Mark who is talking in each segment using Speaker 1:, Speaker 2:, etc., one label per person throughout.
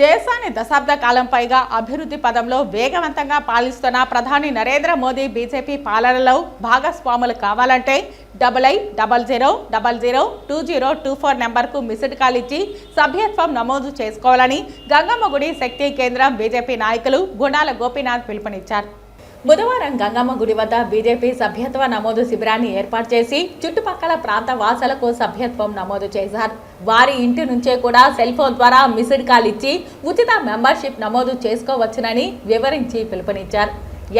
Speaker 1: దేశాన్ని దశాబ్ద కాలం పైగా అభివృద్ధి పదంలో వేగవంతంగా పాలిస్తున్న ప్రధాని నరేంద్ర మోదీ బీజేపీ పాలనలో భాగస్వాములు కావాలంటే double eight double zero double zero two zero two four నెంబర్కు మిస్డ్ కాల్ ఇచ్చి సభ్యత్వం నమోదు చేసుకోవాలని గంగమ్మగుడి శక్తి కేంద్రం బీజేపీ నాయకులు గుణాల గోపీనాథ్ పిలుపునిచ్చారు. బుధవారం గంగమ్మ గుడి వద్ద బీజేపీ సభ్యత్వ నమోదు శిబిరాన్ని ఏర్పాటు చేసి చుట్టుపక్కల ప్రాంత వాసులకు సభ్యత్వం నమోదు చేశారు. వారి ఇంటి నుంచే కూడా సెల్ ఫోన్ ద్వారా మిస్డ్ కాల్ ఇచ్చి ఉచిత మెంబర్షిప్ నమోదు చేసుకోవచ్చునని వివరించి పిలుపునిచ్చారు.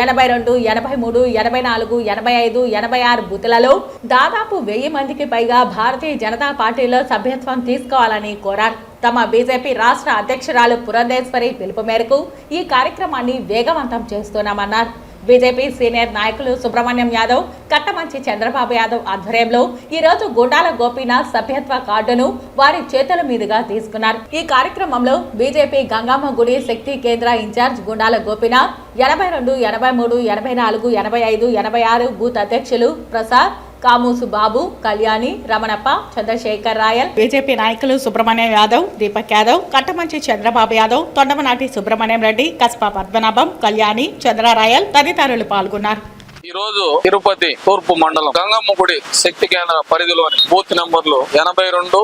Speaker 1: ఎనభై రెండు ఎనభై మూడు ఎనభై నాలుగు ఎనభై ఐదు ఎనభై ఆరు బూతులలో దాదాపు వెయ్యి మందికి పైగా భారతీయ జనతా పార్టీలో సభ్యత్వం తీసుకోవాలని కోరారు. తమ బీజేపీ రాష్ట్ర అధ్యక్షురాలు పురంధేశ్వరి పిలుపు మేరకు ఈ కార్యక్రమాన్ని వేగవంతం చేస్తున్నామన్నారు. బీజేపీ సీనియర్ నాయకులు సుబ్రహ్మణ్యం యాదవ్ కట్టమంచి చంద్రబాబు యాదవ్ ఆధ్వర్యంలో ఈ రోజు గుండాల గోపీనాథ్ సభ్యత్వ కార్డును వారి చేతుల మీదుగా తీసుకున్నారు. ఈ కార్యక్రమంలో బీజేపీ గంగమ్మ గుడి శక్తి కేంద్ర ఇన్ఛార్జ్ గుండాల గోపీనాథ్ ఎనభై రెండు ఎనభై మూడు ఎనభై నాలుగు ఎనభై ఐదు ఎనభై ఆరు బూత్ అధ్యక్షులు ప్రసాద్ కామూసు బాబు కళ్యాణి రమణప్ప చంద్రశేఖర్ రాయల్. బీజేపీ నాయకులు సుబ్రహ్మణ్యం యాదవ్ దీపక్ యాదవ్ కట్టమంచి చంద్రబాబు యాదవ్ తొండమనాటి సుబ్రహ్మణ్యం రెడ్డి కస్పా పద్మనాభం కళ్యాణి చంద్రరాయల్ తదితరులు పాల్గొన్నారు.
Speaker 2: ఈ రోజు తిరుపతి తూర్పు మండలం గంగమ్మ గుడి శక్తి కేంద్ర పరిధిలోని బూత్ నెంబర్లు ఎనభై రెండు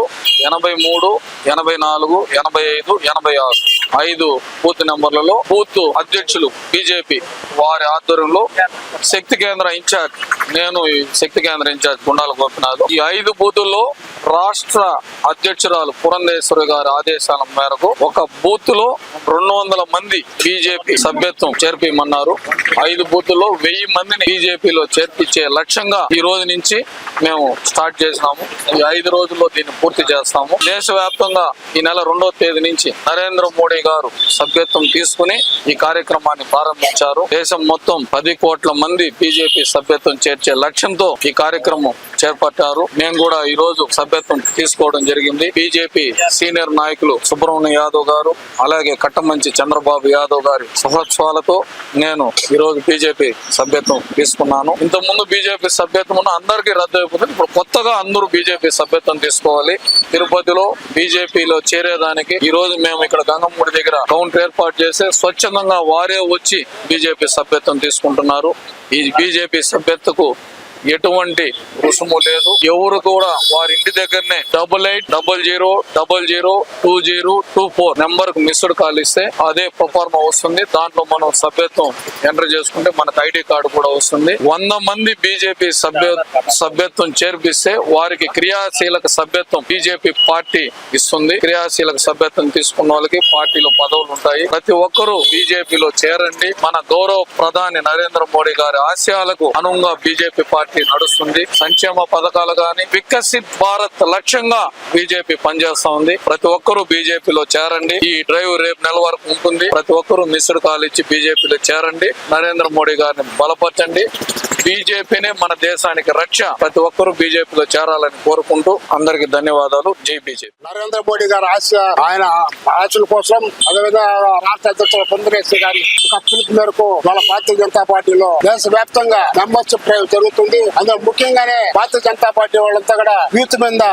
Speaker 2: ఎనభై మూడు ఎనభై నాలుగు ఎనభై ఐదు ఎనభై ఆరు. ఐదు బూత్ నెంబర్లలో బూత్ అధ్యక్షులు బీజేపీ వారి ఆధ్వర్యంలో శక్తి కేంద్ర ఇన్ఛార్జ్ నేను ఈ శక్తి కేంద్ర ఇన్ఛార్జ్ గుండాల గోపినాథ్. ఈ ఐదు బూతుల్లో రాష్ట్ర అధ్యక్షురాలు పురంధేశ్వరి గారి ఆదేశాల మేరకు ఒక బూత్లో రెండు వందల మంది బీజేపీ సభ్యత్వం చేర్పిమన్నారు. ఐదు బూతుల్లో వెయ్యి మందిని బీజేపీలో చేర్పించే లక్ష్యంగా ఈ రోజు నుంచి మేము స్టార్ట్ చేసినాము. ఈ ఐదు రోజుల్లో దీన్ని పూర్తి చేస్తాము. దేశవ్యాప్తంగా ఈ నెల రెండో తేదీ నుంచి నరేంద్ర మోడీ గారు సభ్యత్వం తీసుకుని ఈ కార్యక్రమాన్ని ప్రారంభించారు. దేశం మొత్తం పది కోట్ల మంది బీజేపీ సభ్యత్వం చేర్చే లక్ష్యంతో ఈ కార్యక్రమం చేపట్టారు. మేము కూడా ఈ రోజు సభ్యత్వం తీసుకోవడం జరిగింది. బీజేపీ సీనియర్ నాయకులు సుబ్రహ్మణ్య యాదవ్ గారు అలాగే కట్టమంచి చంద్రబాబు యాదవ్ గారి సహోత్సవాలతో నేను ఈ రోజు బీజేపీ సభ్యత్వం తీసుకున్నాను. ఇంతకుముందు బీజేపీ సభ్యత్వం ఉన్న అందరికీ రద్దు అయిపోతుంది. ఇప్పుడు కొత్తగా అందరూ బీజేపీ సభ్యత్వం తీసుకోవాలి. తిరుపతిలో బీజేపీలో చేరేదానికి ఈ రోజు మేము ఇక్కడ గంగమ్మడి దగ్గర కౌంటర్ ఏర్పాటు చేసి స్వచ్ఛందంగా వారే వచ్చి బీజేపీ సభ్యత్వం తీసుకుంటున్నారు. ఈ బీజేపీ సభ్యత్వకు ఎటువంటి రుసుము లేదు. ఎవరు కూడా వారి ఇంటి దగ్గరనే double eight double zero double zero two zero two four నెంబర్కు మిస్డ్ కాల్ ఇస్తే అదే ప్రొఫార్మా వస్తుంది. దాంట్లో మనం సభ్యత్వం ఎంటర్ చేసుకుంటే మనకు ఐడి కార్డు కూడా వస్తుంది. వంద మంది బీజేపీ సభ్య సభ్యత్వం చేర్పిస్తే వారికి క్రియాశీలక సభ్యత్వం బీజేపీ పార్టీ ఇస్తుంది. క్రియాశీలక సభ్యత్వం తీసుకున్న వాళ్ళకి పార్టీలో పదవులు ఉంటాయి. ప్రతి ఒక్కరూ బీజేపీలో చేరండి. మన గౌరవ ప్రధాని నరేంద్ర మోడీ గారి ఆశయాలకు అనుగుణంగా బీజేపీ పార్టీ నడుస్తుంది. సంక్షేమ పథకాలు గాని వికసిత్ భారత్ లక్ష్యంగా బీజేపీ పనిచేస్తా ఉంది. ప్రతి ఒక్కరూ బీజేపీలో చేరండి. ఈ డ్రైవ్ రేపు నెల వరకు ఉంటుంది. ప్రతి ఒక్కరూ మిస్డ్ కాల్ ఇచ్చి బీజేపీలో చేరండి. నరేంద్ర మోడీ గారిని బలపరచండి. బీజేపీనే మన దేశానికి రక్ష. ప్రతి ఒక్కరూ బీజేపీలో చేరాలని కోరుకుంటూ అందరికి ధన్యవాదాలు. జై బీజేపీ.
Speaker 3: నరేంద్ర మోడీ గారు ఆశ ఆయన ఆశల కోసం అదేవిధంగా రాష్ట్ర అధ్యక్షులు పొందరేశ్వరి గారి పిలుపు మేరకు వాళ్ళ భారతీయ జనతా పార్టీలో దేశ వ్యాప్తంగా మెంబర్షిప్ డ్రైవ్ జరుగుతుంది. అందులో ముఖ్యంగానే భారతీయ జనతా పార్టీ వాళ్ళంతా కూడా యూత్ మీద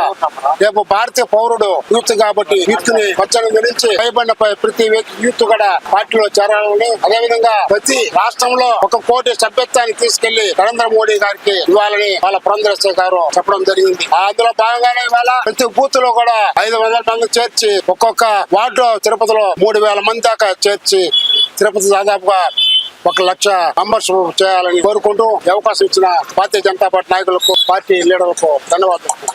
Speaker 3: రేపు భారతీయ పౌరుడు యూత్ కాబట్టి యూత్ని పచ్చని గురించి భయపడిన ప్రతి వ్యక్తి యూత్ కూడా పార్టీలో చేరాలని అదేవిధంగా ప్రతి రాష్ట్రంలో ఒక కోటి సభ్యత్వాన్ని తీసుకెళ్ళి నరేంద్ర మోడీ గారికి ఇవ్వాలని వాళ్ళ పురంధరేశ్వరి గారు చెప్పడం జరిగింది. అందులో భాగంగానే ఇవాళ ప్రతి బూత్లో కూడా ఐదు వందల మంది చేర్చి ఒక్కొక్క వార్డు తిరుపతిలో మూడు వేల మంది దాకా చేర్చి తిరుపతి దాదాపుగా ఒక లక్ష మెంబర్స్ చేయాలని కోరుకుంటూ అవకాశం ఇచ్చిన భారతీయ జనతా పార్టీ నాయకులకు పార్టీ లీడర్లకు ధన్యవాదాలు.